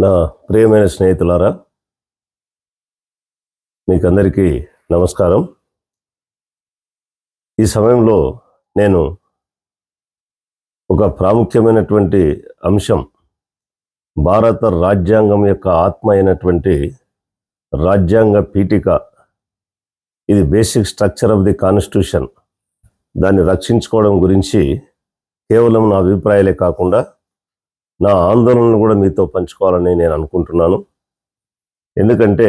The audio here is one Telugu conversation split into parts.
నా ప్రియమైన స్నేహితులారా మీకందరికీ నమస్కారం. ఈ సమయంలో నేను ఒక ప్రాముఖ్యమైనటువంటి అంశం భారత రాజ్యాంగం యొక్క ఆత్మ అయినటువంటి రాజ్యాంగ పీఠిక ఇది basic structure of the constitution. దాన్ని రక్షించుకోవడం గురించి కేవలం నా అభిప్రాయాలే కాకుండా నా ఆందోళనను కూడా మీతో పంచుకోవాలని నేను అనుకుంటున్నాను. ఎందుకంటే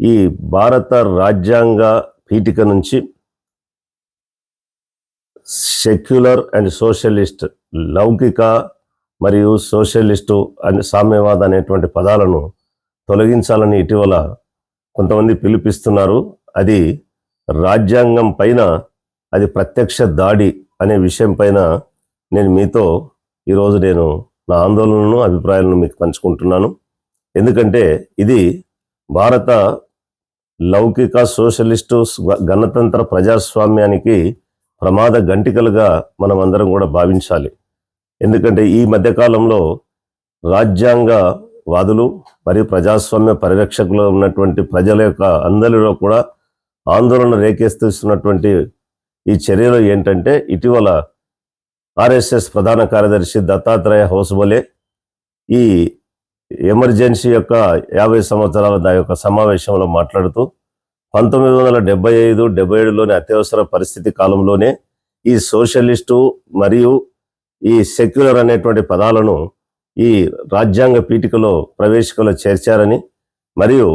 ఈ భారత రాజ్యాంగ పీఠిక నుంచి సెక్యులర్ అండ్ సోషలిస్ట్ లౌకిక మరియు సోషలిస్టు అండ్ సామ్యవాద అనేటువంటి పదాలను తొలగించాలని ఇటీవల కొంతమంది పిలిపిస్తున్నారు అది రాజ్యాంగం పైన అది ప్రత్యక్ష దాడి అనే విషయం పైన నేను మీతో ఈరోజు నేను నా ఆందోళనను అభిప్రాయాలను మీకు పంచుకుంటున్నాను. ఎందుకంటే ఇది భారత లౌకిక సోషలిస్టు గణతంత్ర ప్రజాస్వామ్యానికి ప్రమాద గంటికలుగా మనం అందరం కూడా భావించాలి. ఎందుకంటే ఈ మధ్యకాలంలో రాజ్యాంగ వాదులు మరియు ప్రజాస్వామ్య పరిరక్షకులు ఉన్నటువంటి ప్రజల యొక్క అందరిలో కూడా ఆందోళన రేకెత్తిస్తున్నటువంటి ఈ చర్యలు ఏంటంటే ఇటీవల ఆర్ఎస్ఎస్ ప్రధాన కార్యదర్శి దత్తాత్రేయ హోసబోలే ఈ ఎమర్జెన్సీ యొక్క యాభై సంవత్సరాల దా యొక్క సమావేశంలో మాట్లాడుతూ పంతొమ్మిది వందల డెబ్బై ఐదు డెబ్బై ఏడులోని అత్యవసర పరిస్థితి కాలంలోనే ఈ సోషలిస్టు మరియు ఈ సెక్యులర్ అనేటువంటి పదాలను ఈ రాజ్యాంగ పీఠికలో ప్రవేశికలో చేర్చారని మరియు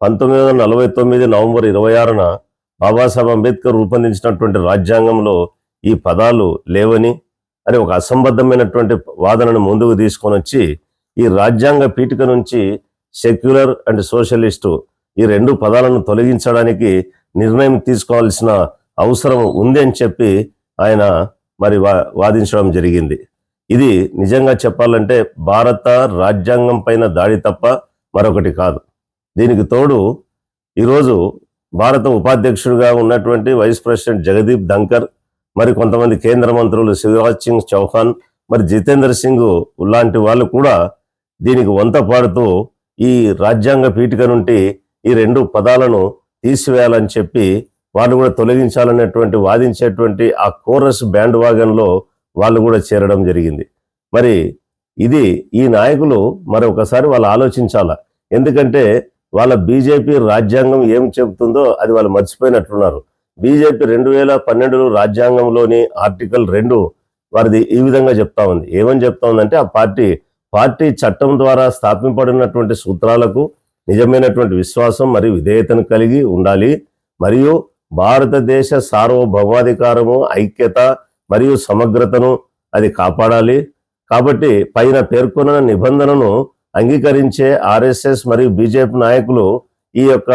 పంతొమ్మిది వందల నలభై తొమ్మిది నవంబర్ ఇరవై ఆరున బాబాసాహెబ్ అంబేద్కర్ రూపొందించినటువంటి రాజ్యాంగంలో ఈ పదాలు లేవని అని ఒక అసంబద్ధమైనటువంటి వాదనను ముందుకు తీసుకొని వచ్చి ఈ రాజ్యాంగ పీఠిక నుంచి సెక్యులర్ అండ్ సోషలిస్టు ఈ రెండు పదాలను తొలగించడానికి నిర్ణయం తీసుకోవాల్సిన అవసరం ఉంది అని చెప్పి ఆయన మరి వా- వాదించడం జరిగింది. ఇది నిజంగా చెప్పాలంటే భారత రాజ్యాంగం పైన దాడి తప్ప మరొకటి కాదు. దీనికి తోడు ఈరోజు భారత ఉపాధ్యక్షుడిగా ఉన్నటువంటి వైస్ ప్రెసిడెంట్ జగదీప్ ధంకర్ మరి కొంతమంది కేంద్ర మంత్రులు శివరాజ్ సింగ్ చౌహాన్ మరి జితేంద్ర సింగ్ లాంటి వాళ్ళు కూడా దీనికి వంత పాడుతూ ఈ రాజ్యాంగ పీఠిక నుండి ఈ రెండు పదాలను తీసివేయాలని చెప్పి వాళ్ళు కూడా తొలగించాలనేటువంటి వాదించేటువంటి ఆ కోరస్ బ్యాండ్ వాగన్లో వాళ్ళు కూడా చేరడం జరిగింది. మరి ఇది ఈ నాయకులు మరి ఒకసారి వాళ్ళు ఆలోచించాల? ఎందుకంటే వాళ్ళ బీజేపీ రాజ్యాంగం ఏం చెబుతుందో అది వాళ్ళు మర్చిపోయినట్లున్నారు బీజేపీ రెండు వేల పన్నెండులో రాజ్యాంగంలోని ఆర్టికల్ రెండు వారిది ఈ విధంగా చెప్తా ఉంది. ఏమని చెప్తా ఉందంటే ఆ పార్టీ పార్టీ చట్టం ద్వారా స్థాపింపబడినటువంటి సూత్రాలకు నిజమైనటువంటి విశ్వాసం మరియు విధేయతను కలిగి ఉండాలి. మరియు భారతదేశ సార్వభౌమాధికారము ఐక్యత మరియు సమగ్రతను అది కాపాడాలి. కాబట్టి పైన పేర్కొన్న నిబంధనను అంగీకరించే ఆర్ఎస్ఎస్ మరియు బీజేపీ నాయకులు ఈ యొక్క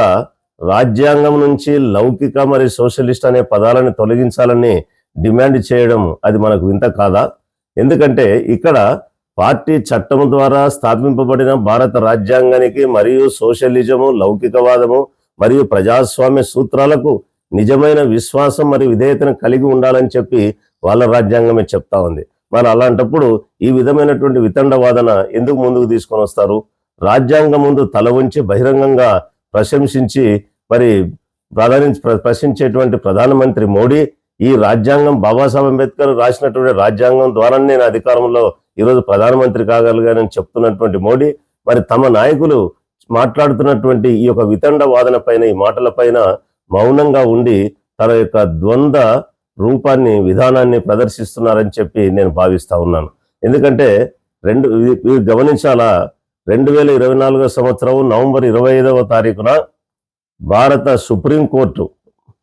రాజ్యాంగం నుంచి లౌకిక మరియు సోషలిస్ట్ అనే పదాలను తొలగించాలని డిమాండ్ చేయడం అది మనకు వింత కాదా? ఎందుకంటే ఇక్కడ పార్టీ చట్టం ద్వారా స్థాపింపబడిన భారత రాజ్యాంగానికి మరియు సోషలిజము లౌకికవాదము మరియు ప్రజాస్వామ్య సూత్రాలకు నిజమైన విశ్వాసం మరియు విధేయతను కలిగి ఉండాలని చెప్పి వాళ్ళ రాజ్యాంగమే చెప్తా ఉంది. మరి అలాంటప్పుడు ఈ విధమైనటువంటి వితండ వాదన ఎందుకు ముందుకు తీసుకొని వస్తారు? రాజ్యాంగం ముందు తల వంచి బహిరంగంగా ప్రశంసించి మరి ప్రధాని ప్ర- ప్రశ్నించేటువంటి ప్రధానమంత్రి మోడీ ఈ రాజ్యాంగం బాబాసాహెబ్ అంబేద్కర్ రాసినటువంటి రాజ్యాంగం ద్వారా నేను అధికారంలో ఈరోజు ప్రధానమంత్రి కాగలిగానని చెప్తున్నటువంటి మోడీ మరి తమ నాయకులు మాట్లాడుతున్నటువంటి ఈ యొక్క వితండ వాదన పైన ఈ మాటల పైన మౌనంగా ఉండి తన యొక్క ద్వంద్వ రూపాన్ని విధానాన్ని ప్రదర్శిస్తున్నారని చెప్పి నేను భావిస్తా ఉన్నాను. ఎందుకంటే రెండు గమనించాలా? రెండు వేల ఇరవై నాలుగో సంవత్సరం నవంబర్ ఇరవై ఐదవ తారీఖున భారత సుప్రీంకోర్టు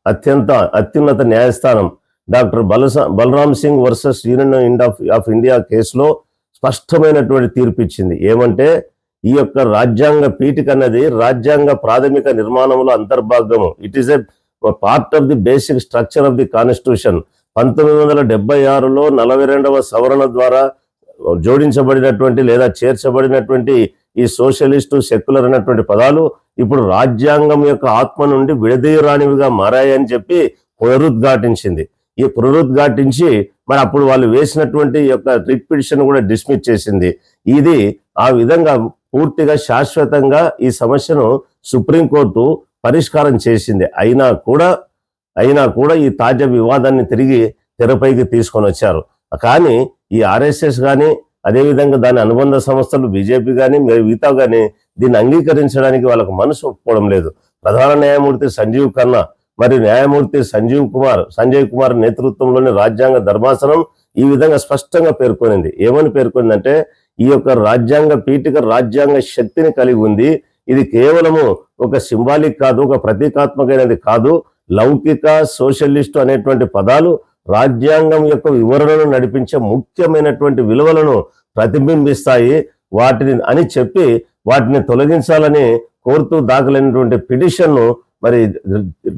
అత్యంత అత్యున్నత న్యాయస్థానం doctor Balasa Balaram Singh versus union Ind of of India కేసులో స్పష్టమైనటువంటి తీర్పు ఇచ్చింది ఏమంటే ఈ యొక్క రాజ్యాంగ పీఠిక అన్నది రాజ్యాంగ ప్రాథమిక నిర్మాణంలో అంతర్భాగము. It is a part of the basic structure of the constitution పంతొమ్మిది వందల డెబ్బై ఆరులో నలభై రెండవ సవరణ ద్వారా జోడించబడినటువంటి లేదా చేర్చబడినటువంటి ఈ సోషలిస్టు సెక్యులర్ అనేటువంటి పదాలు ఇప్పుడు రాజ్యాంగం యొక్క ఆత్మ నుండి విడదీయరానివిగా మారాయని చెప్పి పునరుద్ఘాటించింది. ఈ పునరుద్ఘాటించి మరి అప్పుడు వాళ్ళు వేసినటువంటి ఈ యొక్క రిట్ పిటిషన్ కూడా డిస్మిస్ చేసింది. ఇది ఆ విధంగా పూర్తిగా శాశ్వతంగా ఈ సమస్యను సుప్రీంకోర్టు పరిష్కారం చేసింది. అయినా కూడా అయినా కూడా ఈ తాజా వివాదాన్ని తిరిగి తెరపైకి తీసుకొని వచ్చారు. కానీ ఈ ఆర్ఎస్ఎస్ కానీ అదేవిధంగా దాని అనుబంధ సంస్థలు బీజేపీ కానీ మిగతా కానీ దీన్ని అంగీకరించడానికి వాళ్ళకు మనసు ఒప్పుకోవడం లేదు. ప్రధాన న్యాయమూర్తి సంజీవ్ ఖన్నా మరి న్యాయమూర్తి సంజీవ్ కుమార్ సంజయ్ కుమార్ నేతృత్వంలోని రాజ్యాంగ ధర్మాసనం ఈ విధంగా స్పష్టంగా పేర్కొనింది. ఏమని పేర్కొందంటే ఈ యొక్క రాజ్యాంగ పీఠిక రాజ్యాంగ శక్తిని కలిగి ఉంది. ఇది కేవలము ఒక సింబాలిక్ కాదు ఒక ప్రతీకాత్మకమైనది కాదు. లౌకిక సోషలిస్టు అనేటువంటి పదాలు రాజ్యాంగం యొక్క వివరణను నడిపించే ముఖ్యమైనటువంటి విలువలను ప్రతిబింబిస్తాయి. వాటిని అని చెప్పి వాటిని తొలగించాలని కోరుతూ దాఖలైనటువంటి పిటిషన్ను మరి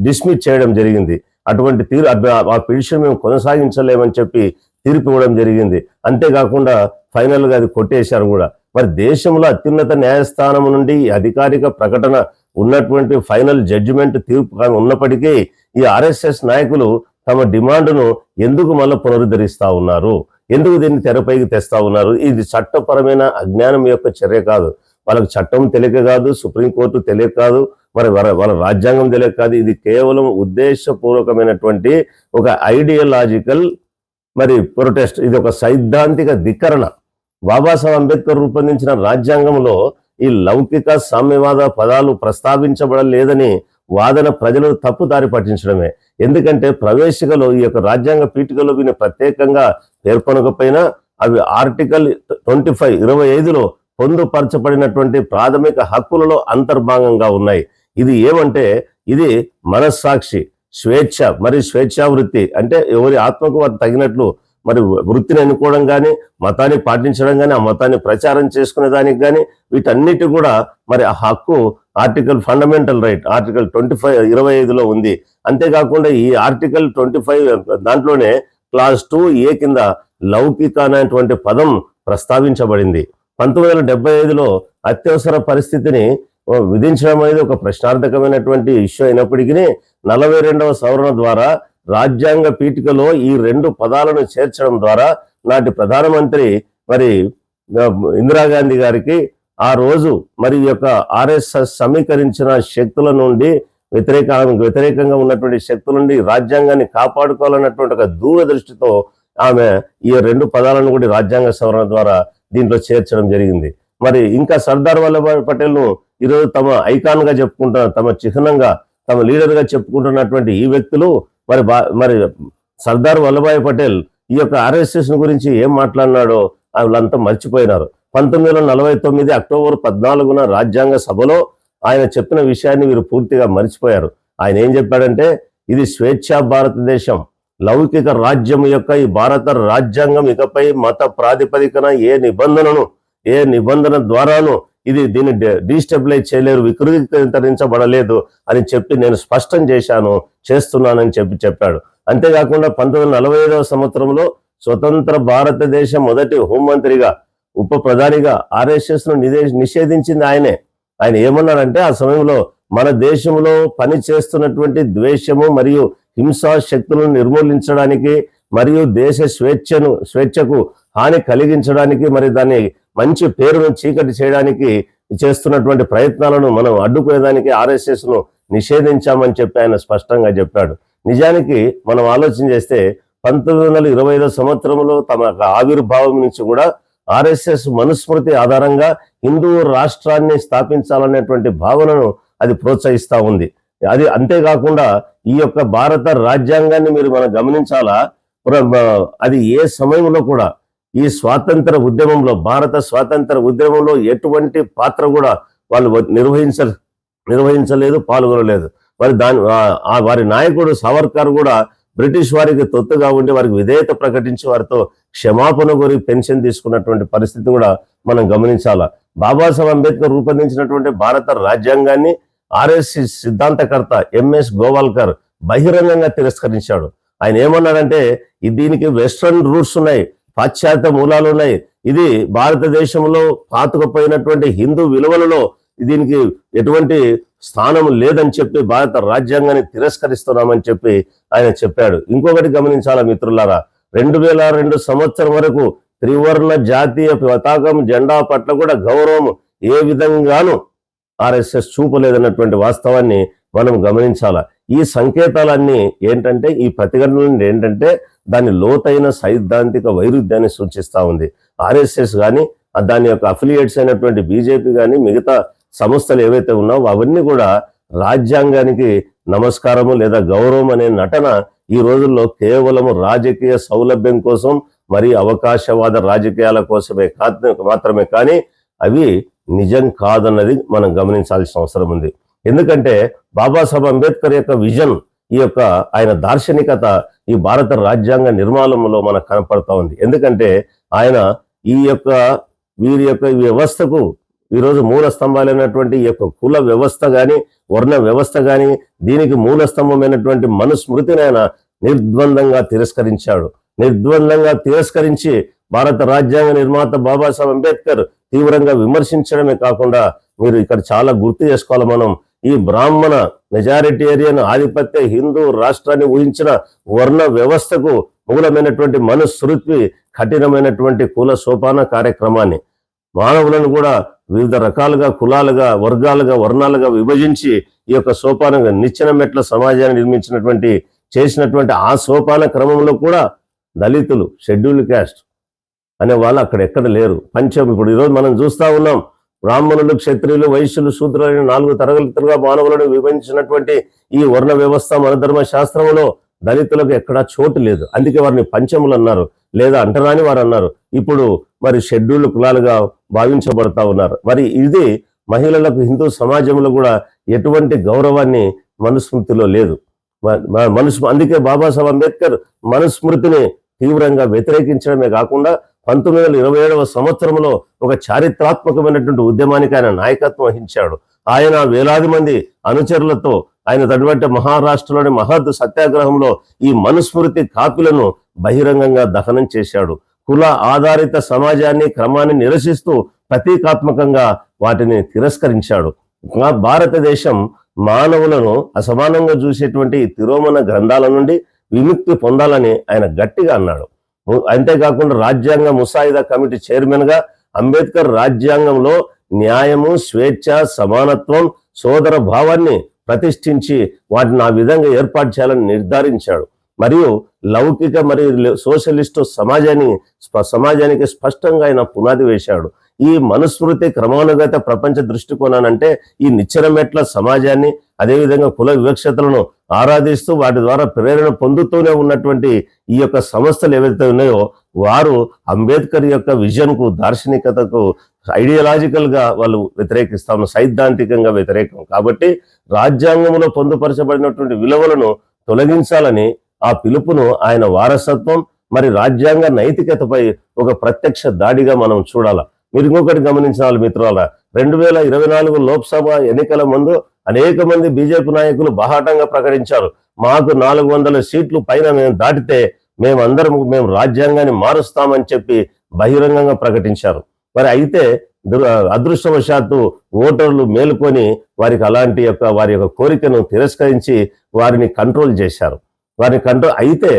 డిస్మిస్ చేయడం జరిగింది. అటువంటి తీరు ఆ పిటిషన్ మేము కొనసాగించలేమని చెప్పి తీర్పు ఇవ్వడం జరిగింది. అంతేకాకుండా ఫైనల్గా అది కొట్టేశారు కూడా. మరి దేశంలో అత్యున్నత న్యాయస్థానం నుండి ఈ అధికారిక ప్రకటన ఉన్నటువంటి ఫైనల్ జడ్జిమెంట్ తీర్పు ఉన్నప్పటికీ ఈ ఆర్ఎస్ఎస్ నాయకులు తమ డిమాండ్ను ఎందుకు మళ్ళీ పునరుద్ధరిస్తా ఉన్నారు? ఎందుకు దీన్ని తెరపైకి తెస్తా ఉన్నారు? ఇది చట్టపరమైన అజ్ఞానం యొక్క చర్య కాదు. వాళ్ళకి చట్టం తెలియక కాదు సుప్రీంకోర్టు తెలియక కాదు మరి వాళ్ళ వాళ్ళ రాజ్యాంగం తెలియక కాదు. ఇది కేవలం ఉద్దేశపూర్వకమైనటువంటి ఒక ఐడియలాజికల్ మరి ప్రొటెస్ట్. ఇది ఒక సైద్ధాంతిక ధిక్కరణ. బాబాసాహెబ్ అంబేద్కర్ రూపొందించిన రాజ్యాంగంలో ఈ లౌకిక సామ్యవాద పదాలు ప్రస్తావించబడలేదని వాదన ప్రజలను తప్పుదారి పట్టించడమే. ఎందుకంటే ప్రవేశికలో ఈ యొక్క రాజ్యాంగ పీఠికలో వీని ప్రత్యేకంగా పేర్కొనకపోయినా అవి ఆర్టికల్ ట్వంటీ ఫైవ్ ఇరవై ఐదులో పొందుపరచబడినటువంటి ప్రాథమిక హక్కులలో అంతర్భాగంగా ఉన్నాయి. ఇది ఏమంటే ఇది మనస్సాక్షి స్వేచ్ఛ మరి స్వేచ్ఛా వృత్తి అంటే ఎవరి ఆత్మకు వారు తగినట్లు మరి వృత్తిని ఎన్నుకోవడం కానీ మతాన్ని పాటించడం కానీ ఆ మతాన్ని ప్రచారం చేసుకునే దానికి కానీ వీటన్నిటి కూడా మరి ఆ హక్కు article fundamental right article twenty five ఇరవై ఐదులో ఉంది. అంతేకాకుండా ఈ ఆర్టికల్ ట్వంటీ ఫైవ్ దాంట్లోనే క్లాస్ టూ ఏ కింద లౌకిక అనేటువంటి పదం ప్రస్తావించబడింది. పంతొమ్మిది వందల డెబ్బై ఐదులో అత్యవసర పరిస్థితిని విధించడం అనేది ఒక ప్రశ్నార్థకమైనటువంటి ఇష్యూ అయినప్పటికీ నలభై రెండవ సవరణ ద్వారా రాజ్యాంగ పీఠికలో ఈ రెండు పదాలను చేర్చడం ద్వారా నాటి ప్రధానమంత్రి మరి ఇందిరాగాంధీ గారికి ఆ రోజు మరి ఈ యొక్క ఆర్ఎస్ఎస్ సమీకరించిన శక్తుల నుండి వ్యతిరేక వ్యతిరేకంగా ఉన్నటువంటి శక్తుల నుండి రాజ్యాంగాన్ని కాపాడుకోవాలన్నటువంటి ఒక దూరదృష్టితో ఆమె ఈ రెండు పదాలను కూడా రాజ్యాంగ సవరణ ద్వారా దీంట్లో చేర్చడం జరిగింది. మరి ఇంకా సర్దార్ వల్లభాయ్ పటేల్ను ఈరోజు తమ ఐకాన్గా చెప్పుకుంటున్న తమ చిహ్నంగా తమ లీడర్గా చెప్పుకుంటున్నటువంటి ఈ వ్యక్తులు మరి బా మరి సర్దార్ వల్లభాయ్ పటేల్ ఈ యొక్క ఆర్ఎస్ఎస్ గురించి ఏం మాట్లాడినాడో వాళ్ళంతా మర్చిపోయినారు. పంతొమ్మిది వందల నలభై తొమ్మిది అక్టోబర్ పద్నాలుగున రాజ్యాంగ సభలో ఆయన చెప్పిన విషయాన్ని వీరు పూర్తిగా మర్చిపోయారు. ఆయన ఏం చెప్పాడంటే ఇది స్వేచ్ఛా భారతదేశం. లౌకిక రాజ్యం యొక్క ఈ భారత రాజ్యాంగం ఇకపై మత ప్రాతిపదికన ఏ నిబంధనను ఏ నిబంధన ద్వారాను ఇది దీన్ని డీస్టెబిలైజ్ చేయలేరు వికృతీకరించబడలేదు అని చెప్పి నేను స్పష్టం చేశాను చేస్తున్నానని చెప్పి చెప్పాడు. అంతేకాకుండా పంతొమ్మిది వందల నలభై ఐదవ సంవత్సరంలో స్వతంత్ర భారతదేశం మొదటి హోంమంత్రిగా ఉప ప్రధానిగా ఆర్ఎస్ఎస్ను నిషేధించింది ఆయనే. ఆయన ఏమన్నాడంటే ఆ సమయంలో మన దేశంలో పని చేస్తున్నటువంటి ద్వేషము మరియు హింసా శక్తులను నిర్మూలించడానికి మరియు దేశ స్వేచ్ఛను స్వేచ్ఛకు హాని కలిగించడానికి మరి దాన్ని మంచి పేరును చీకటి చేయడానికి చేస్తున్నటువంటి ప్రయత్నాలను మనం అడ్డుకునేదానికి ఆర్ఎస్ఎస్ను నిషేధించామని చెప్పి ఆయన స్పష్టంగా చెప్పాడు. నిజానికి మనం ఆలోచన చేస్తే పంతొమ్మిది వందల ఇరవై ఐదో సంవత్సరంలో తమ ఆవిర్భావం నుంచి కూడా ఆర్ఎస్ఎస్ మనుస్మృతి ఆధారంగా హిందూ రాష్ట్రాన్ని స్థాపించాలనేటువంటి భావనను అది ప్రోత్సహిస్తూ ఉంది. అది అంతేకాకుండా ఈ యొక్క భారత రాజ్యాంగాన్ని మీరు మనం గమనించాలా? అది ఏ సమయంలో కూడా ఈ స్వాతంత్ర ఉద్యమంలో భారత స్వాతంత్ర ఉద్యమంలో ఎటువంటి పాత్ర కూడా వాళ్ళు నిర్వహించ నిర్వహించలేదు పాల్గొనలేదు. మరి దాని వారి నాయకుడు సావర్కర్ కూడా బ్రిటిష్ వారికి తొత్తుగా ఉండి వారికి విధేయత ప్రకటించి వారితో క్షమాపణ కోరి పెన్షన్ తీసుకున్నటువంటి పరిస్థితి కూడా మనం గమనించాలా. బాబాసాహెబ్ అంబేద్కర్ రూపొందించినటువంటి భారత రాజ్యాంగాన్ని ఆర్ఎస్ఎస్ సిద్ధాంతకర్త ఎంఎస్ గోవాల్కర్ బహిరంగంగా తిరస్కరించాడు. ఆయన ఏమన్నాడంటే దీనికి వెస్ట్రన్ రూట్స్ ఉన్నాయి. పాశ్చాత్య మూలాలు ఉన్నాయి. ఇది భారతదేశంలో పాతుకుపోయినటువంటి హిందూ విలువలలో దీనికి ఎటువంటి స్థానం లేదని చెప్పి భారత రాజ్యాంగాన్ని తిరస్కరిస్తున్నామని చెప్పి ఆయన చెప్పాడు. ఇంకొకటి గమనించాలా మిత్రులారా? రెండు వేల రెండు సంవత్సరం వరకు త్రివర్ణ జాతీయ పతాకం జెండా పట్ల కూడా గౌరవం ఏ విధంగానూ ఆర్ఎస్ఎస్ చూపలేదన్నటువంటి వాస్తవాన్ని మనం గమనించాల? ఈ సంకేతాలన్నీ ఏంటంటే ఈ ప్రతిఘటనలు ఏంటంటే దాని లోతైన సైద్ధాంతిక వైరుధ్యాన్ని సూచిస్తూ ఉంది. ఆర్ఎస్ఎస్ కానీ దాని యొక్క అఫిలియేట్స్ అయినటువంటి బీజేపీ కానీ మిగతా సంస్థలు ఏవైతే ఉన్నావో అవన్నీ కూడా రాజ్యాంగానికి నమస్కారము లేదా గౌరవం అనే నటన ఈ రోజుల్లో కేవలం రాజకీయ సౌలభ్యం కోసం మరి అవకాశవాద రాజకీయాల కోసమే మాత్రమే కానీ అవి నిజం కాదన్నది మనం గమనించాల్సిన అవసరం ఉంది. ఎందుకంటే బాబాసాహెబ్ అంబేద్కర్ యొక్క విజన్ ఈ యొక్క ఆయన దార్శనికత ఈ భారత రాజ్యాంగ నిర్మాణంలో మనకు కనపడతా ఉంది. ఎందుకంటే ఆయన ఈ యొక్క వీరి యొక్క వ్యవస్థకు ఈరోజు మూల స్తంభాలైనటువంటి ఈ యొక్క కుల వ్యవస్థ కానీ వర్ణ వ్యవస్థ కానీ దీనికి మూల స్తంభమైనటువంటి మనుస్మృతిని ఆయన నిర్ద్వందంగా తిరస్కరించాడు. నిర్ద్వందంగా తిరస్కరించి భారత రాజ్యాంగ నిర్మాత బాబాసాహెబ్ అంబేద్కర్ తీవ్రంగా విమర్శించడమే కాకుండా మీరు ఇక్కడ చాలా గుర్తు చేసుకోవాలి మనం. ఈ బ్రాహ్మణ మెజారిటేరియన్ ఆధిపత్య హిందూ రాష్ట్రాన్ని ఊహించిన వర్ణ వ్యవస్థకు మూలమైనటువంటి మనుస్మృతి కఠినమైనటువంటి కుల సోపాన కార్యక్రమాన్ని మానవులను కూడా వివిధ రకాలుగా కులాలుగా వర్గాలుగా వర్ణాలుగా విభజించి ఈ యొక్క సోపాన నిచ్చెన మెట్ల సమాజాన్ని నిర్మించినటువంటి చేసినటువంటి ఆ సోపాన క్రమంలో కూడా దళితులు షెడ్యూల్ క్యాస్ట్ అనే వాళ్ళు అక్కడ ఎక్కడ లేరు. పంచం ఇప్పుడు ఈరోజు మనం చూస్తా ఉన్నాం. బ్రాహ్మణులు క్షత్రియులు వైశ్యులు శూద్రులైన నాలుగు తరగతులుగా మానవులను విభజించినటువంటి ఈ వర్ణ వ్యవస్థ మనధర్మ శాస్త్రంలో దళితులకు ఎక్కడా చోటు లేదు. అందుకే వారిని పంచములు అన్నారు లేదా అంటరాని వారు అన్నారు. ఇప్పుడు మరి షెడ్యూల్ కులాలుగా భావించబడతా ఉన్నారు. మరి ఇది మహిళలకు హిందూ సమాజంలో కూడా ఎటువంటి గౌరవాన్ని మనుస్మృతిలో లేదు. మ- అందుకే బాబాసాహెబ్ అంబేద్కర్ మనుస్మృతిని తీవ్రంగా వ్యతిరేకించడమే కాకుండా పంతొమ్మిది వందల ఇరవై ఏడవ సంవత్సరంలో ఒక చారిత్రాత్మకమైనటువంటి ఉద్యమానికి ఆయన నాయకత్వం వహించాడు. ఆయన వేలాది మంది అనుచరులతో ఆయన తటువంటి మహారాష్ట్రలోని మహద్ సత్యాగ్రహంలో ఈ మనుస్మృతి కాపీలను బహిరంగంగా దహనం చేశాడు. కుల ఆధారిత సమాజాన్ని క్రమాన్ని నిరసిస్తూ ప్రతీకాత్మకంగా వాటిని తిరస్కరించాడు. భారతదేశం మానవులను అసమానంగా చూసేటువంటి తిరోమన గ్రంథాల నుండి విముక్తి పొందాలని ఆయన గట్టిగా అన్నాడు. అంతేకాకుండా రాజ్యాంగ ముసాయిదా కమిటీ చైర్మన్గా అంబేద్కర్ రాజ్యాంగంలో న్యాయము స్వేచ్ఛ సమానత్వం సోదర భావాన్ని ప్రతిష్ఠించి వాటిని ఆ విధంగా ఏర్పాటు చేయాలని నిర్ధారించాడు. మరియు లౌకిక మరియు సోషలిస్టు సమాజాన్ని స్ప- సమాజానికి స్పష్టంగా ఆయన పునాది వేశాడు. ఈ మనుస్మృతి క్రమానుగత ప్రపంచ దృష్టికోణానంటే ఈ నిచ్చెన మెట్ల సమాజాన్ని అదేవిధంగా కుల వివక్షతలను ఆరాధిస్తూ వాటి ద్వారా ప్రేరణ పొందుతూనే ఉన్నటువంటి ఈ యొక్క సంస్థలు ఏవైతే ఉన్నాయో వారు అంబేద్కర్ యొక్క విజన్కు దార్శనికతకు ఐడియలాజికల్గా వాళ్ళు వ్యతిరేకిస్తాము సైద్ధాంతికంగా వ్యతిరేకం. కాబట్టి రాజ్యాంగంలో పొందుపరచబడినటువంటి విలువలను తొలగించాలని ఆ పిలుపును ఆయన వారసత్వం మరి రాజ్యాంగ నైతికతపై ఒక ప్రత్యక్ష దాడిగా మనం చూడాలి. మీరు ఇంకొకటి గమనించాలి మిత్రుల రెండు వేల ఇరవై నాలుగు లోక్సభ ఎన్నికల ముందు అనేక మంది బీజేపీ నాయకులు బహాటంగా ప్రకటించారు. మాకు నాలుగు వందల సీట్లు పైన మేము దాటితే మేమందరం మేము రాజ్యాంగాన్ని మారుస్తామని చెప్పి బహిరంగంగా ప్రకటించారు. మరి అయితే అదృష్టవశాత్తు ఓటర్లు మేలుకొని వారికి అలాంటి యొక్క వారి యొక్క కోరికను తిరస్కరించి వారిని కంట్రోల్ చేశారు. వారిని కంట్రోల్ అయితే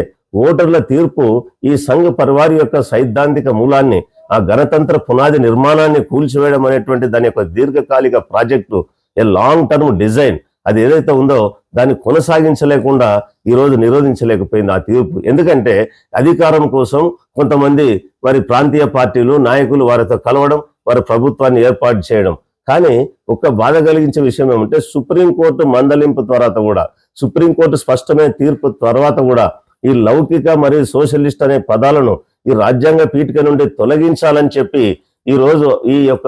ఓటర్ల తీర్పు ఈ సంఘ పరివారి యొక్క సైద్ధాంతిక మూలాన్ని ఆ గణతంత్ర పునాది నిర్మాణాన్ని కూల్చివేయడం అనేటువంటి దాని యొక్క దీర్ఘకాలిక project a long term design అది ఏదైతే ఉందో దాన్ని కొనసాగించలేకుండా ఈరోజు నిరోధించలేకపోయింది ఆ తీర్పు. ఎందుకంటే అధికారం కోసం కొంతమంది వారి ప్రాంతీయ పార్టీలు నాయకులు వారితో కలవడం వారి ప్రభుత్వాన్ని ఏర్పాటు చేయడం. కానీ ఒక బాధ కలిగించే విషయం ఏమంటే సుప్రీంకోర్టు మందలింపు తర్వాత కూడా సుప్రీంకోర్టు స్పష్టమైన తీర్పు తర్వాత కూడా ఈ లౌకిక మరియు సోషలిస్ట్ అనే పదాలను ఈ రాజ్యాంగ పీఠిక నుండి తొలగించాలని చెప్పి ఈ రోజు ఈ యొక్క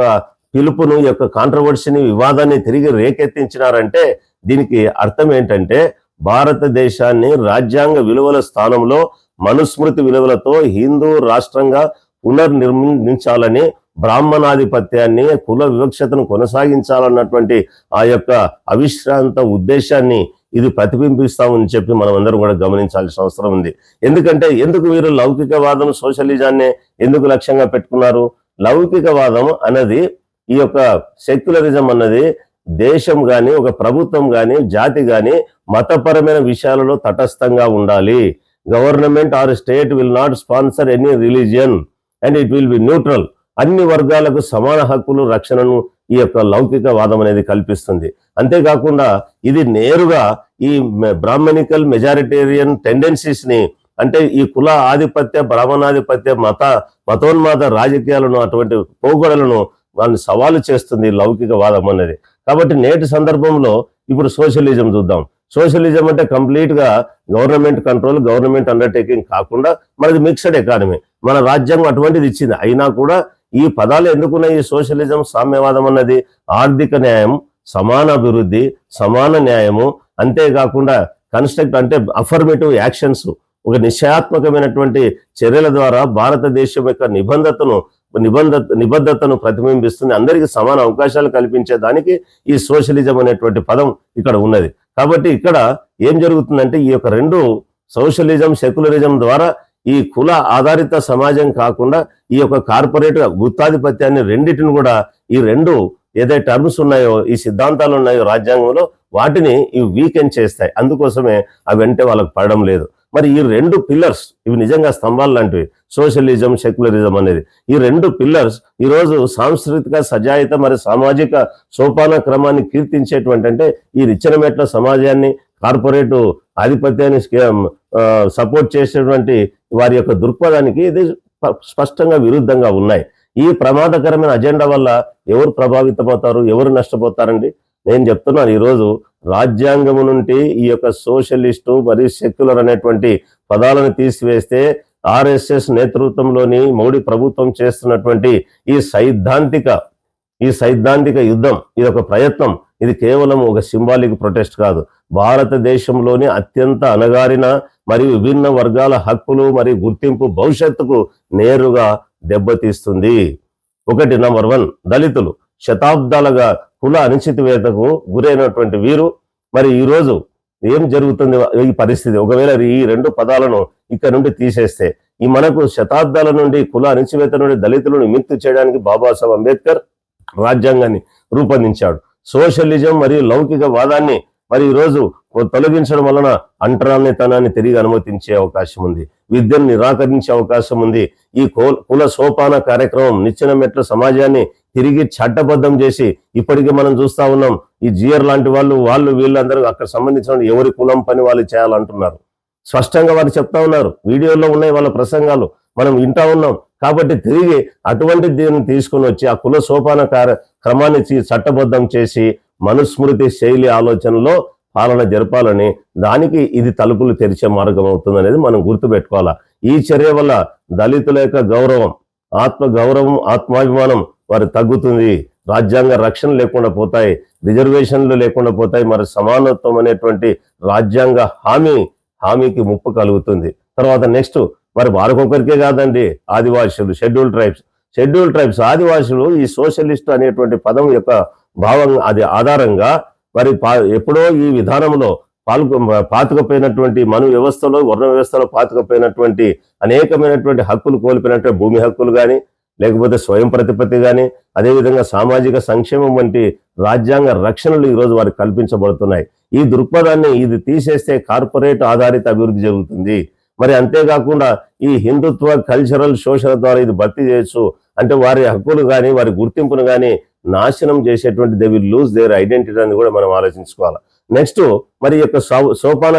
పిలుపును ఈ యొక్క కాంట్రవర్సీని వివాదాన్ని తిరిగి రేకెత్తించినారంటే దీనికి అర్థం ఏంటంటే భారతదేశాన్ని రాజ్యాంగ విలువల స్థానంలో మనుస్మృతి విలువలతో హిందూ రాష్ట్రంగా పునర్నిర్మించాలని బ్రాహ్మణాధిపత్యాన్ని కుల వివక్షతను కొనసాగించాలన్నటువంటి ఆ యొక్క అవిశ్రాంత ఉద్దేశాన్ని ఇది ప్రతిబింబిస్తామని చెప్పి మనం అందరం కూడా గమనించాల్సిన అవసరం ఉంది. ఎందుకంటే ఎందుకు వీరు లౌకికవాదం సోషలిజాన్ని ఎందుకు లక్ష్యంగా పెట్టుకున్నారు? లౌకికవాదం అన్నది ఈ యొక్క సెక్యులరిజం అన్నది దేశం కానీ ఒక ప్రభుత్వం కానీ జాతి కానీ మతపరమైన విషయాలలో తటస్థంగా ఉండాలి. Government or state will not sponsor any religion and it will be neutral. అన్ని వర్గాలకు సమాన హక్కులు రక్షణను ఈ యొక్క లౌకికవాదం అనేది కల్పిస్తుంది. అంతేకాకుండా ఇది నేరుగా ఈ బ్రాహ్మణికల్ మెజారిటేరియన్ టెండెన్సీస్ని అంటే ఈ కుల ఆధిపత్య బ్రాహ్మణాధిపత్య మత మతోన్మాద రాజకీయాలను అటువంటి పోగొడలను వాళ్ళని సవాలు చేస్తుంది లౌకికవాదం లౌకిక వాదం అనేది. కాబట్టి నేటి సందర్భంలో ఇప్పుడు సోషలిజం చూద్దాం. సోషలిజం అంటే కంప్లీట్గా గవర్నమెంట్ కంట్రోల్ గవర్నమెంట్ అండర్టేకింగ్ కాకుండా మనది మిక్స్డ్ ఎకానమీ. మన రాజ్యాంగం అటువంటిది ఇచ్చింది. అయినా కూడా ఈ పదాలు ఎందుకున్నాయి ఈ సోషలిజం సామ్యవాదం అన్నది? ఆర్థిక న్యాయం సమాన అభివృద్ధి సమాన న్యాయము అంతేకాకుండా కన్స్ట్రక్ట్ అంటే అఫర్మేటివ్ యాక్షన్స్ ఒక నిశ్చయాత్మకమైనటువంటి చర్యల ద్వారా భారతదేశం యొక్క నిబంధతను నిబంధ నిబద్ధతను ప్రతిబింబిస్తుంది. అందరికీ సమాన అవకాశాలు కల్పించే దానికి ఈ సోషలిజం అనేటువంటి పదం ఇక్కడ ఉన్నది. కాబట్టి ఇక్కడ ఏం జరుగుతుందంటే ఈ యొక్క రెండు సోషలిజం సెక్యులరిజం ద్వారా ఈ కుల ఆధారిత సమాజం కాకుండా ఈ యొక్క కార్పొరేట్ గుత్తాధిపత్యాన్ని రెండిటిని కూడా ఈ రెండు ఏదైతే టర్మ్స్ ఉన్నాయో ఈ సిద్ధాంతాలు ఉన్నాయో రాజ్యాంగంలో వాటిని ఇవి వీకెండ్ చేస్తాయి. అందుకోసమే అవి అంటే వాళ్ళకి పడడం లేదు. మరి ఈ రెండు పిల్లర్స్ ఇవి నిజంగా స్తంభాలు లాంటివి. సోషలిజం సెక్యులరిజం అనేది. ఈ రెండు పిల్లర్స్ ఈరోజు సాంస్కృతిక సజాయిత మరి సామాజిక సోపాన క్రమాన్ని కీర్తించేటువంటి అంటే ఈ నిచ్చెనమెట్ల సమాజాన్ని కార్పొరేటు ఆధిపత్యాన్ని సపోర్ట్ చేసేటువంటి వారి యొక్క దృక్పథానికి ఇది స్పష్టంగా విరుద్ధంగా ఉన్నాయి. ఈ ప్రమాదకరమైన అజెండా వల్ల ఎవరు ప్రభావితమవుతారు ఎవరు నష్టపోతారండి? నేను చెప్తున్నాను ఈరోజు రాజ్యాంగము నుండి ఈ యొక్క సోషలిస్టు మరియు సెక్యులర్ అనేటువంటి పదాలను తీసివేస్తే ఆర్ఎస్ఎస్ నేతృత్వంలోని మోడీ ప్రభుత్వం చేస్తున్నటువంటి ఈ సైద్ధాంతిక ఈ సైద్ధాంతిక యుద్ధం ఇది ఒక ప్రయత్నం. ఇది కేవలం ఒక సింబాలిక్ ప్రొటెస్ట్ కాదు. భారతదేశంలోని అత్యంత అణగారిన మరియు విభిన్న వర్గాల హక్కులు మరియు గుర్తింపు భవిష్యత్తుకు నేరుగా దెబ్బతీస్తుంది. ఒకటి నంబర్ వన్ దళితులు శతాబ్దాలుగా కుల అనిశ్చితవేతకు గురైనటువంటి వీరు. మరి ఈరోజు ఏం జరుగుతుంది ఈ పరిస్థితి? ఒకవేళ ఈ రెండు పదాలను ఇక్కడ నుండి తీసేస్తే ఈ మనకు శతాబ్దాల నుండి కుల అణిచివేత నుండి దళితులను విముక్తి చేయడానికి బాబాసాహెబ్ అంబేద్కర్ రాజ్యాంగాన్ని రూపొందించాడు. సోషలిజం మరియు లౌకిక వాదాన్ని మరి ఈరోజు తొలగించడం వలన అంటరానితనాన్ని తిరిగి అనుమతించే అవకాశం ఉంది. విద్యను నిరాకరించే అవకాశం ఉంది. ఈ కుల సోపాన కార్యక్రమం నిచ్చెన మెట్ల సమాజాన్ని తిరిగి చట్టబద్ధం చేసి ఇప్పటికీ మనం చూస్తా ఉన్నాం. ఈ జియర్ లాంటి వాళ్ళు వాళ్ళు వీళ్ళందరూ అక్కడ సంబంధించిన ఎవరి కులం పని వాళ్ళు చేయాలంటున్నారు. స్పష్టంగా వారు చెప్తా ఉన్నారు. వీడియోలో ఉన్నాయి వాళ్ళ ప్రసంగాలు. మనం వింటా ఉన్నాం. కాబట్టి తిరిగి అటువంటి దీన్ని తీసుకొని వచ్చి ఆ కుల సోపాన క్రమాన్ని చట్టబద్ధం చేసి మనుస్మృతి శైలి ఆలోచనలో పాలన జరపాలని దానికి ఇది తలుపులు తెరిచే మార్గం అవుతుంది అనేది మనం గుర్తుపెట్టుకోవాలా. ఈ చర్య వల్ల దళితుల యొక్క గౌరవం ఆత్మ గౌరవం ఆత్మాభిమానం వారు తగ్గుతుంది. రాజ్యాంగ రక్షణ లేకుండా పోతాయి. రిజర్వేషన్లు లేకుండా పోతాయి. మరి సమానత్వం అనేటువంటి రాజ్యాంగ హామీ హామీకి ముప్పు కలుగుతుంది. తర్వాత నెక్స్ట్ మరి వారికొకరికే కాదండి ఆదివాసులు షెడ్యూల్ ట్రైబ్స్. షెడ్యూల్ ట్రైబ్స్ ఆదివాసులు ఈ సోషలిస్ట్ అనేటువంటి పదం యొక్క భావం అది ఆధారంగా మరి ఎప్పుడో ఈ విధానంలో పాల్గొ పాతుకపోయినటువంటి మను వ్యవస్థలో వర్ణ వ్యవస్థలో పాతుకపోయినటువంటి అనేకమైనటువంటి హక్కులు కోల్పోయినటువంటి భూమి హక్కులు కానీ లేకపోతే స్వయం ప్రతిపత్తి కానీ అదేవిధంగా సామాజిక సంక్షేమం వంటి రాజ్యాంగ రక్షణలు ఈరోజు వారికి కల్పించబడుతున్నాయి. ఈ దృక్పథాన్ని ఇది తీసేస్తే కార్పొరేట్ ఆధారిత అభివృద్ధి జరుగుతుంది. మరి అంతేకాకుండా ఈ హిందుత్వ కల్చరల్ శోషణ ద్వారా ఇది భర్తీ చేయొచ్చు. అంటే వారి హక్కులు కానీ వారి గుర్తింపును కానీ నాశనం చేసేటువంటి they will lose their identity అని కూడా మనం ఆలోచించుకోవాలి. నెక్స్ట్ మరి ఈ యొక్క సోపాన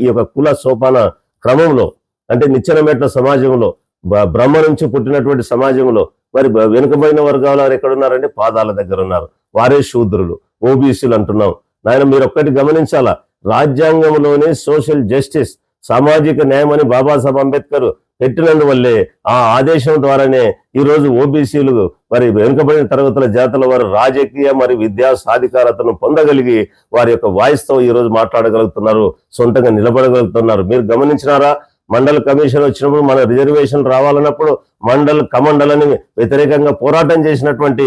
ఈ యొక్క కుల సోపాన క్రమంలో అంటే నిచ్చెనమేట్ల సమాజంలో బ్రహ్మ నుంచి పుట్టినటువంటి సమాజంలో మరి వెనుకబడిన వర్గాల వారు ఎక్కడ పాదాల దగ్గర ఉన్నారు. వారే శూద్రులు. ఓబీసీలు అంటున్నాం. నాయన మీరు ఒక్కటి గమనించాలా? రాజ్యాంగంలోనే సోషల్ జస్టిస్ సామాజిక న్యాయం అని బాబాసాహెబ్ అంబేద్కర్ పెట్టినందువల్లే ఆ ఆదేశం ద్వారానే ఈరోజు ఓబీసీలు మరి వెనుకబడిన తరగతుల జాతుల వారు రాజకీయ మరి విద్యా సాధికారతను పొందగలిగి వారి యొక్క వాయిస్తో ఈరోజు మాట్లాడగలుగుతున్నారు సొంతంగా నిలబడగలుగుతున్నారు. మీరు గమనించినారా? మండల కమిషన్ వచ్చినప్పుడు మన రిజర్వేషన్ రావాలన్నప్పుడు మండల్ కమండలని వ్యతిరేకంగా పోరాటం చేసినటువంటి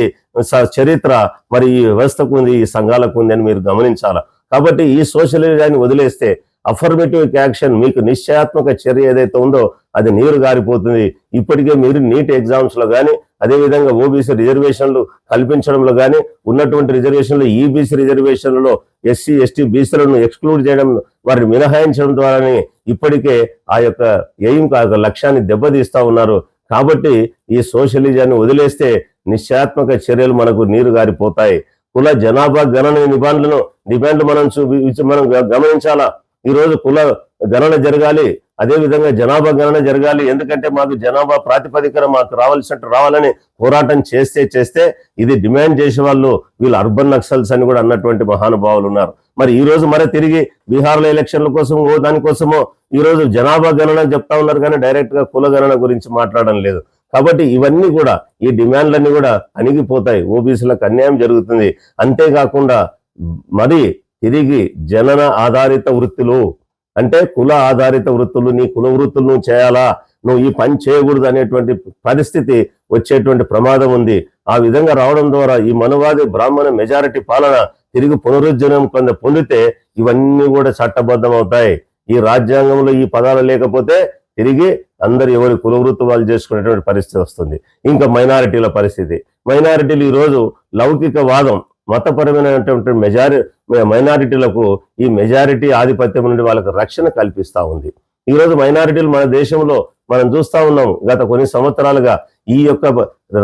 స- చరిత్ర మరి ఈ వ్యవస్థకు ఉంది ఈ సంఘాలకు ఉంది అని మీరు గమనించాలా? కాబట్టి ఈ సోషలిజాన్ని వదిలేస్తే అఫర్మేటివ్ యాక్షన్ మీకు నిశ్చయాత్మక చర్య ఏదైతే ఉందో అది నీరు గారిపోతుంది. ఇప్పటికే మీరు నీట్ ఎగ్జామ్స్లో కానీ అదేవిధంగా ఓబీసీ రిజర్వేషన్లు కల్పించడంలో కానీ ఉన్నటువంటి రిజర్వేషన్లు ఈబీసీ రిజర్వేషన్లలో ఎస్సీ ఎస్టీ బీసీలను ఎక్స్క్లూడ్ చేయడం వారిని మినహాయించడం ద్వారానే ఇప్పటికే ఆ యొక్క ఎయిమ్ ఆ యొక్క లక్ష్యాన్ని దెబ్బతీస్తా ఉన్నారు. కాబట్టి ఈ సోషలిజాన్ని వదిలేస్తే నిశ్చయాత్మక చర్యలు మనకు నీరు గారిపోతాయి. కుల జనాభా గణన నిబంధనలు డిమాండ్లు మనం చూ మనం గ- గమనించాలా? ఈరోజు కుల గణన జరగాలి. అదే విధంగా జనాభా గణన జరగాలి. ఎందుకంటే మాకు జనాభా ప్రాతిపదికన మాకు రావాల్సినట్టు రావాలని పోరాటం చేస్తే చేస్తే ఇది డిమాండ్ చేసే వాళ్ళు వీళ్ళు అర్బన్ నక్సల్స్ అని కూడా అన్నటువంటి మహానుభావులు ఉన్నారు. మరి ఈ రోజు మరి తిరిగి బీహార్లో ఎలక్షన్ల కోసం ఓ దానికోసమో ఈ రోజు జనాభా గణన చెప్తా ఉన్నారు కానీ డైరెక్ట్గా కుల గణన గురించి మాట్లాడడం లేదు. కాబట్టి ఇవన్నీ కూడా ఈ డిమాండ్లన్నీ కూడా అణిగిపోతాయి. ఓబీసీలకు అన్యాయం జరుగుతుంది. అంతేకాకుండా మరి తిరిగి జనన ఆధారిత వృత్తిలో అంటే కుల ఆధారిత వృత్తులు నీ కుల వృత్తులు నువ్వు చేయాలా? నువ్వు ఈ పని చేయకూడదు అనేటువంటి పరిస్థితి వచ్చేటువంటి ప్రమాదం ఉంది. ఆ విధంగా రావడం ద్వారా ఈ మనువాది బ్రాహ్మణ మెజారిటీ పాలన తిరిగి పునరుజ్జనం కొంత పొందితే ఇవన్నీ కూడా చట్టబద్ధం అవుతాయి ఈ రాజ్యాంగంలో ఈ పదాలు లేకపోతే తిరిగి అందరు ఎవరి కులవృత్తి వాళ్ళు చేసుకునేటువంటి పరిస్థితి వస్తుంది. ఇంకా మైనారిటీల పరిస్థితి. మైనారిటీలు ఈ రోజు లౌకిక వాదం మతపరమైనటువంటి మెజారి మైనారిటీలకు ఈ మెజారిటీ ఆధిపత్యం నుండి వాళ్ళకు రక్షణ కల్పిస్తూ ఉంది. ఈరోజు మైనారిటీలు మన దేశంలో మనం చూస్తా ఉన్నాం. గత కొన్ని సంవత్సరాలుగా ఈ యొక్క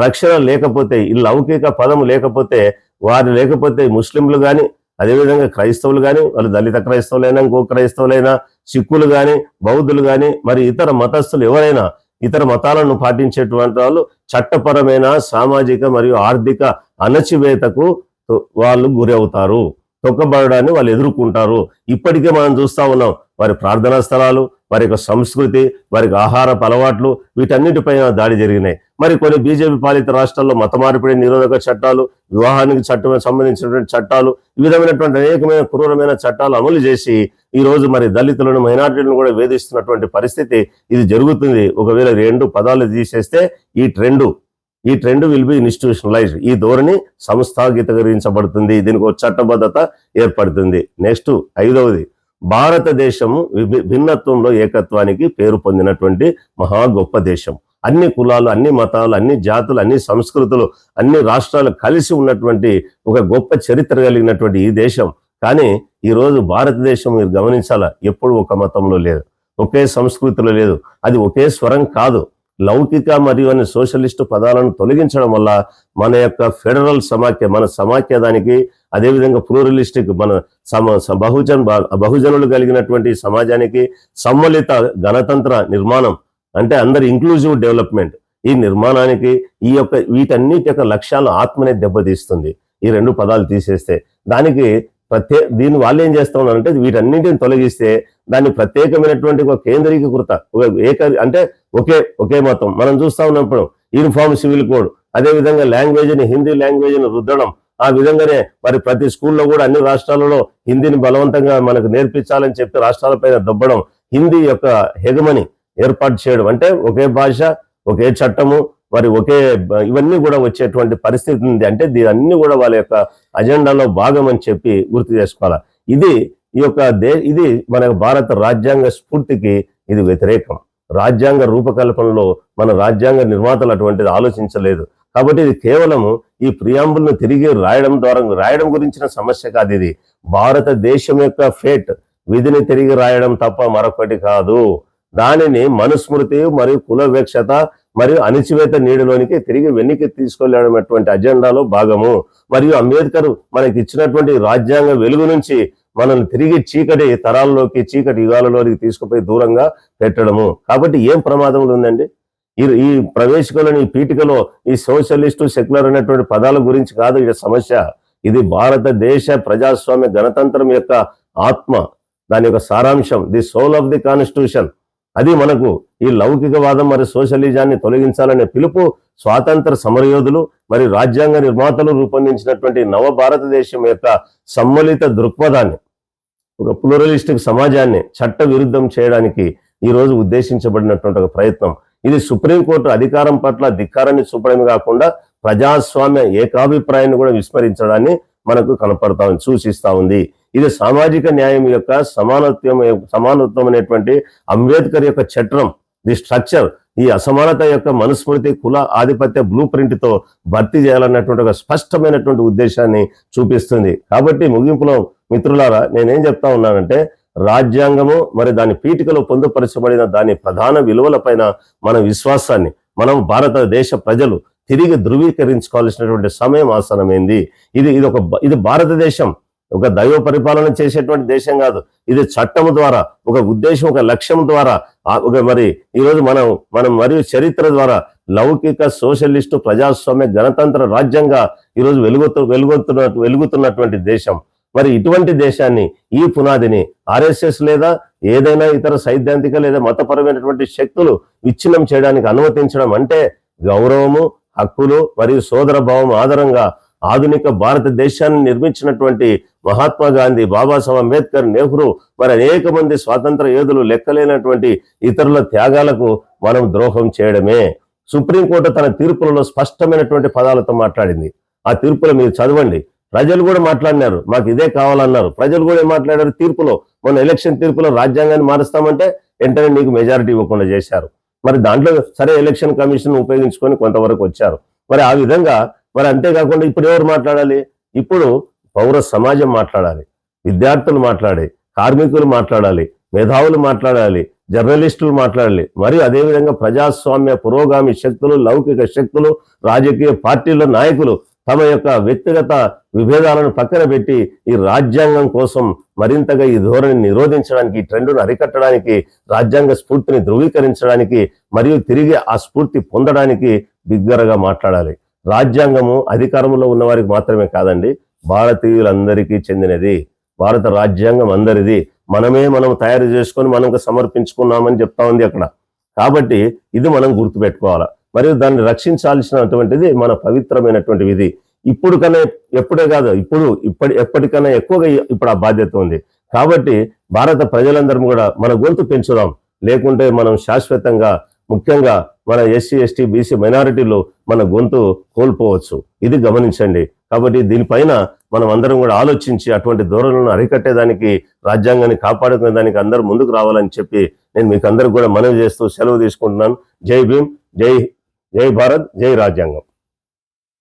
రక్షణ లేకపోతే ఈ లౌకిక పదం లేకపోతే వారు లేకపోతే ముస్లింలు కానీ అదేవిధంగా క్రైస్తవులు కానీ వాళ్ళు దళిత క్రైస్తవులైనా ఇంకో క్రైస్తవులైనా సిక్కులు కానీ బౌద్ధులు కానీ మరి ఇతర మతస్థులు ఎవరైనా ఇతర మతాలను పాటించేటువంటి వాళ్ళు చట్టపరమైన సామాజిక మరియు ఆర్థిక అణచివేతకు వాళ్ళు గురి అవుతారు. తొక్కబడడాన్ని వాళ్ళు ఎదుర్కొంటారు. ఇప్పటికే మనం చూస్తా ఉన్నాం. వారి ప్రార్థనా స్థలాలు వారి యొక్క సంస్కృతి వారి ఆహారపు అలవాట్లు వీటన్నిటిపైన దాడి జరిగినాయి. మరి కొన్ని బీజేపీ పాలిత రాష్ట్రాల్లో మత మార్పిడి నిరోధక చట్టాలు వివాహానికి చట్టం సంబంధించినటువంటి చట్టాలు ఈ విధమైనటువంటి అనేకమైన క్రూరమైన చట్టాలు అమలు చేసి ఈ రోజు మరి దళితులను మైనార్టీలను కూడా వేధిస్తున్నటువంటి పరిస్థితి ఇది జరుగుతుంది. ఒకవేళ రెండు పదాలు తీసేస్తే ఈ ట్రెండు ఈ ట్రెండ్ విల్ బి ఇన్స్టిట్యూషనలైజ్డ్. ఈ ధోరణి సంస్థాగతీకరించబడుతుంది. దీనికి ఒక చట్టబద్ధత ఏర్పడుతుంది. నెక్స్ట్ ఐదవది భారతదేశము విభి- భిన్నత్వంలో ఏకత్వానికి పేరు పొందినటువంటి మహా గొప్ప దేశం. అన్ని కులాలు అన్ని మతాలు అన్ని జాతులు అన్ని సంస్కృతులు అన్ని రాష్ట్రాలు కలిసి ఉన్నటువంటి ఒక గొప్ప చరిత్ర కలిగినటువంటి ఈ దేశం. కానీ ఈరోజు భారతదేశం మీరు గమనించాలా? ఎప్పుడు ఒక మతంలో లేదు. ఒకే సంస్కృతిలో లేదు. అది ఒకే స్వరం కాదు. లౌకిక మరియు అనే సోషలిస్టు పదాలను తొలగించడం వల్ల మన యొక్క ఫెడరల్ సమాఖ్య మన సమాఖ్యదానికి అదేవిధంగా ప్లూరలిస్టిక్ మన సమ బహుజన్ బహుజనులు కలిగినటువంటి సమాజానికి సమ్మలిత గణతంత్ర నిర్మాణం అంటే అందరి ఇంక్లూజివ్ డెవలప్మెంట్. ఈ నిర్మాణానికి ఈ యొక్క వీటన్నిటి యొక్క లక్ష్యాలు ఆత్మనే దెబ్బతీస్తుంది. ఈ రెండు పదాలు తీసేస్తే దానికి ప్రత్యే దీన్ని వాళ్ళు ఏం చేస్తా ఉన్నారంటే వీటన్నింటిని తొలగిస్తే దాన్ని ప్రత్యేకమైనటువంటి ఒక కేంద్రీకృత ఒక ఏక అంటే ఒకే ఒకే మతం. మనం చూస్తా ఉన్నప్పుడు యూనిఫామ్ సివిల్ కోడ్ అదే విధంగా హిందీ లాంగ్వేజ్ని రుద్దడం ఆ విధంగానే మరి ప్రతి స్కూల్లో కూడా అన్ని రాష్ట్రాలలో హిందీని బలవంతంగా మనకు నేర్పించాలని చెప్పి రాష్ట్రాలపైన దొబ్బడం హిందీ యొక్క హెగమని ఏర్పాటు చేయడం. అంటే ఒకే భాష ఒకే చట్టము మరి ఒకే ఇవన్నీ కూడా వచ్చేటువంటి పరిస్థితి ఉంది. అంటే దీన్ని కూడా వాళ్ళ యొక్క అజెండాలో భాగం అని చెప్పి గుర్తు చేసుకోవాలి? ఇది ఈ యొక్క దే ఇది మన భారత రాజ్యాంగ స్ఫూర్తికి ఇది వ్యతిరేకం. రాజ్యాంగ రూపకల్పనలో మన రాజ్యాంగ నిర్మాతలు అటువంటిది ఆలోచించలేదు. కాబట్టి ఇది కేవలము ఈ ప్రియాంబుల్ను తిరిగి రాయడం ద్వారా రాయడం గురించిన సమస్య కాదు ఇది. భారతదేశం యొక్క ఫేట్ విధిని తిరిగి రాయడం తప్ప మరొకటి కాదు. దానిని మనుస్మృతి మరియు కులవేక్షత మరియు అణిచివేత నీడలోనికి తిరిగి వెనక్కి తీసుకెళ్ళడమైనటువంటి అజెండాలో భాగము. మరియు అంబేద్కర్ మనకి ఇచ్చినటువంటి రాజ్యాంగ వెలుగు నుంచి మనల్ని తిరిగి చీకటి తరాల్లోకి చీకటి యుగాలలోకి తీసుకుపోయి దూరంగా పెట్టడము. కాబట్టి ఏం ప్రమాదములు ఉందండి? ఈ ఈ ప్రవేశికలోని ఈ పీఠికలో ఈ సోషలిస్టు సెక్యులర్ అనేటువంటి పదాల గురించి కాదు ఇది సమస్య. ఇది భారతదేశ ప్రజాస్వామ్య గణతంత్రం యొక్క ఆత్మ. దాని యొక్క సారాంశం the soul of the constitution. అది మనకు ఈ లౌకికవాదం మరి సోషలిజాన్ని తొలగించాలనే పిలుపు స్వాతంత్ర సమరయోధులు మరి రాజ్యాంగ నిర్మాతలు రూపొందించినటువంటి నవ భారతదేశం యొక్క సమ్మలిత దృక్పథాన్ని ఒక ప్లూరలిస్టిక్ సమాజాన్ని చట్ట విరుద్ధం చేయడానికి ఈ రోజు ఉద్దేశించబడినటువంటి ఒక ప్రయత్నం. ఇది సుప్రీంకోర్టు అధికారం పట్ల ధిక్కారాన్ని చూపడమే కాకుండా ప్రజాస్వామ్య ఏకాభిప్రాయాన్ని కూడా విస్మరించడాన్ని మనకు కనపడతా ఉంది ఉంది. ఇది సామాజిక న్యాయం యొక్క సమానత్వం సమానత్వం అనేటువంటి అంబేద్కర్ యొక్క చట్టం ది స్ట్రక్చర్ ఈ అసమానత యొక్క మనుస్మృతి కుల ఆధిపత్య బ్లూ ప్రింట్తో భర్తీ చేయాలన్నటువంటి ఒక స్పష్టమైనటువంటి ఉద్దేశాన్ని చూపిస్తుంది. కాబట్టి ముగింపులో మిత్రులారా నేనేం చెప్తా ఉన్నానంటే రాజ్యాంగము మరి దాని పీఠికలో పొందుపరచబడిన దాని ప్రధాన విలువలపైన మన విశ్వాసాన్ని మనం భారతదేశ ప్రజలు తిరిగి ధృవీకరించుకోవాల్సినటువంటి సమయం ఆసనమైంది ఇది ఇది ఒక ఇది భారతదేశం ఒక దైవ పరిపాలన చేసేటువంటి దేశం కాదు. ఇది చట్టం ద్వారా ఒక ఉద్దేశం ఒక లక్ష్యం ద్వారా ఒక మరి ఈరోజు మనం మనం మరియు చరిత్ర ద్వారా లౌకిక సోషలిస్టు ప్రజాస్వామ్య గణతంత్ర రాజ్యంగా ఈరోజు వెలుగుతు వెలుగుతున్న వెలుగుతున్నటువంటి దేశం. మరి ఇటువంటి దేశాన్ని ఈ పునాదిని ఆర్ఎస్ఎస్ లేదా ఏదైనా ఇతర సైద్ధాంతిక లేదా మతపరమైనటువంటి శక్తులు విచ్ఛిన్నం చేయడానికి అనుమతించడం అంటే గౌరవము హక్కులు మరియు సోదర భావం ఆధారంగా ఆధునిక భారతదేశాన్ని నిర్మించినటువంటి మహాత్మా గాంధీ బాబాసాహెబ్ అంబేద్కర్ నెహ్రూ మరి అనేక మంది స్వాతంత్ర యోధులు లెక్కలేనటువంటి ఇతరుల త్యాగాలకు మనం ద్రోహం చేయడమే. సుప్రీంకోర్టు తన తీర్పులలో స్పష్టమైనటువంటి పదాలతో మాట్లాడింది. ఆ తీర్పులో మీరు చదవండి. ప్రజలు కూడా మాట్లాడినారు. మాకు ఇదే కావాలన్నారు. ప్రజలు కూడా ఏం మాట్లాడారు? తీర్పులో. మన ఎలక్షన్ తీర్పులో రాజ్యాంగాన్ని మారుస్తామంటే వెంటనే నీకు మెజారిటీ ఇవ్వకుండా చేశారు. మరి దాంట్లో సరే ఎలక్షన్ కమిషన్ ఉపయోగించుకొని కొంతవరకు వచ్చారు. మరి ఆ విధంగా మరి అంతేకాకుండా ఇప్పుడు ఎవరు మాట్లాడాలి? ఇప్పుడు పౌర సమాజం మాట్లాడాలి. విద్యార్థులు మాట్లాడాలి. కార్మికులు మాట్లాడాలి. మేధావులు మాట్లాడాలి. జర్నలిస్టులు మాట్లాడాలి. మరియు అదేవిధంగా ప్రజాస్వామ్య పురోగామి శక్తులు లౌకిక శక్తులు రాజకీయ పార్టీల నాయకులు తమ యొక్క వ్యక్తిగత విభేదాలను పక్కన పెట్టి ఈ రాజ్యాంగం కోసం మరింతగా ఈ ధోరణి నిరోధించడానికి ఈ ట్రెండును అరికట్టడానికి రాజ్యాంగ స్ఫూర్తిని ధృవీకరించడానికి మరియు తిరిగి ఆ స్ఫూర్తి పొందడానికి బిగ్గరగా మాట్లాడాలి. రాజ్యాంగము అధికారంలో ఉన్న వారికి మాత్రమే కాదండి భారతీయులందరికీ చెందినది. భారత రాజ్యాంగం అందరిది. మనమే మనం తయారు చేసుకొని మనం సమర్పించుకున్నామని చెప్తా ఉంది అక్కడ. కాబట్టి ఇది మనం గుర్తుపెట్టుకోవాలి. మరియు దాన్ని రక్షించాల్సినటువంటిది మన పవిత్రమైనటువంటి విధి. ఇప్పుడు కన్నా ఎప్పుడే కాదు ఇప్పుడు ఇప్పటి ఎప్పటికన్నా ఎక్కువగా ఇప్పుడు ఆ బాధ్యత ఉంది. కాబట్టి భారత ప్రజలందరం కూడా మన గొంతు పెంచుదాం. లేకుంటే మనం శాశ్వతంగా ముఖ్యంగా మన ఎస్సీ ఎస్టీ బీసీ మైనారిటీలు మన గొంతు కోల్పోవచ్చు. ఇది గమనించండి. కాబట్టి దీనిపైన మనం అందరం కూడా ఆలోచించి అటువంటి ధోరణులను అరికట్టేదానికి రాజ్యాంగాన్ని కాపాడుకునే దానికి అందరూ ముందుకు రావాలని చెప్పి నేను మీకు అందరికి కూడా మనవి చేస్తూ సెలవు తీసుకుంటున్నాను. జై భీమ్ జై జై భారత్ జై రాజ్యాంగం.